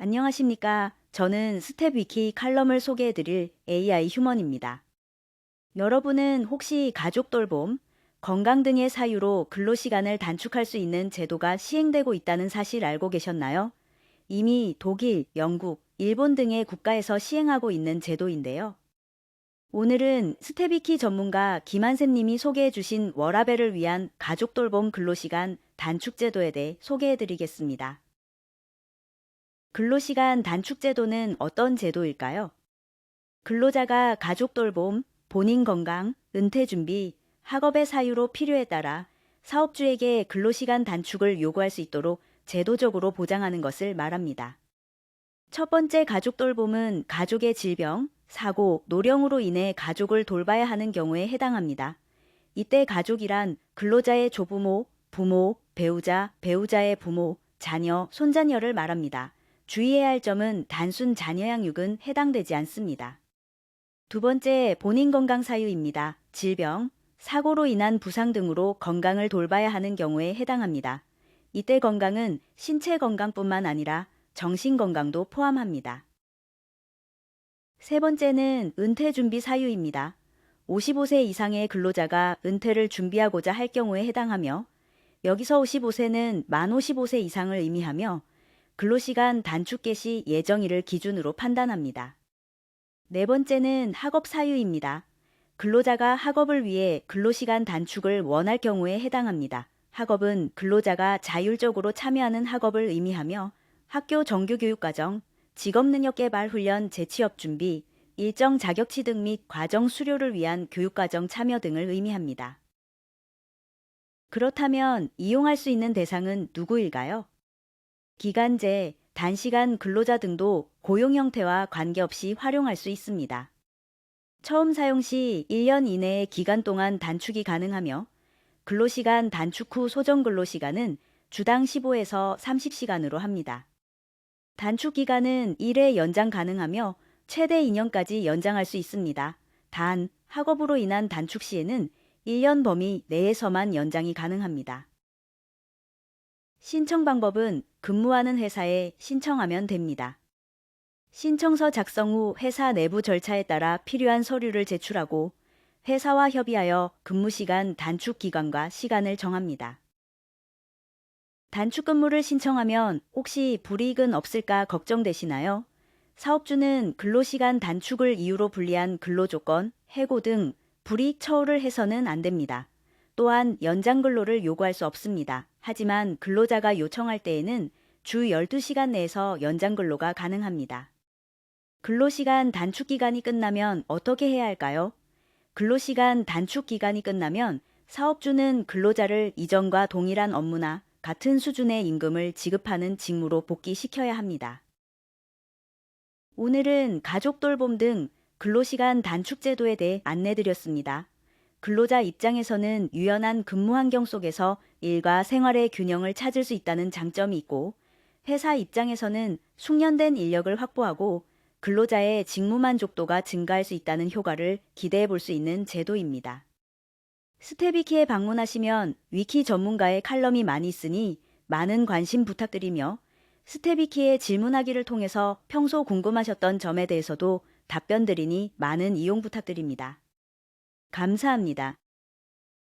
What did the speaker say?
안녕하십니까. 저는 스텝 위키 칼럼을 소개해드릴 AI 휴먼입니다. 여러분은 혹시 가족 돌봄, 건강 등의 사유로 근로시간을 단축할 수 있는 제도가 시행되고 있다는 사실 알고 계셨나요? 이미 독일, 영국, 일본 등의 국가에서 시행하고 있는 제도인데요. 오늘은 스테비키 전문가 김한샘 님이 소개해 주신 워라벨을 위한 가족 돌봄 근로시간 단축 제도에 대해 소개해 드리겠습니다. 근로시간 단축 제도는 어떤 제도일까요? 근로자가 가족 돌봄, 본인 건강, 은퇴 준비, 학업의 사유로 필요에 따라 사업주에게 근로시간 단축을 요구할 수 있도록 제도적으로 보장하는 것을 말합니다. 첫 번째 가족 돌봄은 가족의 질병, 사고, 노령으로 인해 가족을 돌봐야 하는 경우에 해당합니다. 이때 가족이란 근로자의 조부모, 부모, 배우자, 배우자의 부모, 자녀, 손자녀를 말합니다. 주의해야 할 점은 단순 자녀 양육은 해당되지 않습니다. 두 번째, 본인 건강 사유입니다. 질병, 사고로 인한 부상 등으로 건강을 돌봐야 하는 경우에 해당합니다. 이때 건강은 신체 건강뿐만 아니라 정신 건강도 포함합니다. 세 번째는 은퇴 준비 사유입니다. 55세 이상의 근로자가 은퇴를 준비하고자 할 경우에 해당하며 여기서 55세는 만 55세 이상을 의미하며 근로시간 단축 개시 예정일을 기준으로 판단합니다. 네 번째는 학업 사유입니다. 근로자가 학업을 위해 근로시간 단축을 원할 경우에 해당합니다. 학업은 근로자가 자율적으로 참여하는 학업을 의미하며 학교 정규교육과정, 직업능력개발훈련 재취업 준비, 일정 자격 취득 및 과정 수료를 위한 교육과정 참여 등을 의미합니다. 그렇다면 이용할 수 있는 대상은 누구일까요? 기간제, 단시간 근로자 등도 고용 형태와 관계없이 활용할 수 있습니다. 처음 사용 시 1년 이내의 기간 동안 단축이 가능하며 근로시간 단축 후 소정 근로시간은 주당 15에서 30시간으로 합니다. 단축 기간은 1회 연장 가능하며 최대 2년까지 연장할 수 있습니다. 단, 학업으로 인한 단축 시에는 1년 범위 내에서만 연장이 가능합니다. 신청 방법은 근무하는 회사에 신청하면 됩니다. 신청서 작성 후 회사 내부 절차에 따라 필요한 서류를 제출하고 회사와 협의하여 근무 시간 단축 기간과 시간을 정합니다. 단축 근무를 신청하면 혹시 불이익은 없을까 걱정되시나요? 사업주는 근로시간 단축을 이유로 불리한 근로조건, 해고 등 불이익 처우를 해서는 안 됩니다. 또한 연장 근로를 요구할 수 없습니다. 하지만 근로자가 요청할 때에는 주 12시간 내에서 연장 근로가 가능합니다. 근로시간 단축 기간이 끝나면 어떻게 해야 할까요? 근로시간 단축 기간이 끝나면 사업주는 근로자를 이전과 동일한 업무나 같은 수준의 임금을 지급하는 직무로 복귀시켜야 합니다. 오늘은 가족 돌봄 등 근로시간 단축 제도에 대해 안내드렸습니다. 근로자 입장에서는 유연한 근무 환경 속에서 일과 생활의 균형을 찾을 수 있다는 장점이 있고 회사 입장에서는 숙련된 인력을 확보하고 근로자의 직무 만족도가 증가할 수 있다는 효과를 기대해 볼 수 있는 제도입니다. 스테비키에 방문하시면 위키 전문가의 칼럼이 많이 있으니 많은 관심 부탁드리며 스테비키에 질문하기를 통해서 평소 궁금하셨던 점에 대해서도 답변 드리니 많은 이용 부탁드립니다. 감사합니다.